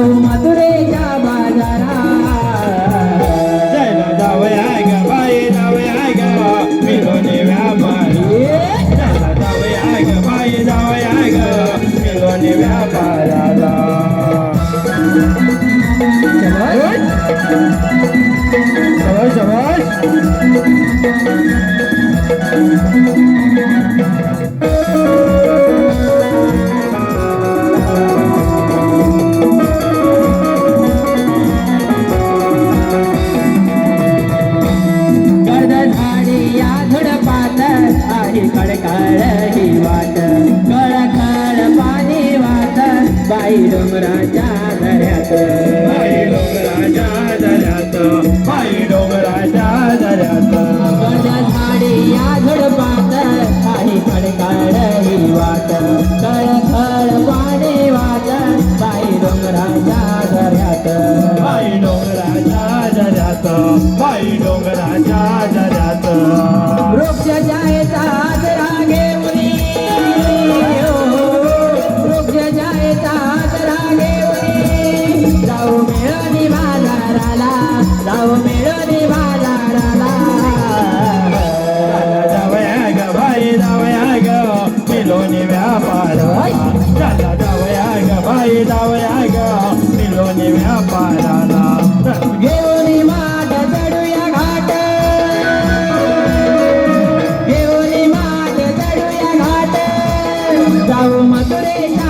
जाऊ मथुरेच्या बाजारात. जायला जावया ग बाई जावया ग मिलोनी व्यापारी. जायला जावया ग बाई जावया ग मिलोनी व्यापाराला आणि खडखड ही वाट. खळखळ पाणी वाट बाई डोंगराच्या दऱ्यात. बाई डोंगराच्या दऱ्यात बाई डोंगराच्या दऱ्यात. झाडी या झुडपात ही वाट. खळखळ पाणी वाट बाई डोंगराच्या दऱ्यात. बाई डोंगराच्या दऱ्यात बाई ग बाई ग मिलोनी व्यापाराला घेऊनी माठ चढूया घाट माठ चढूया घाट जाऊ मथुरेच्या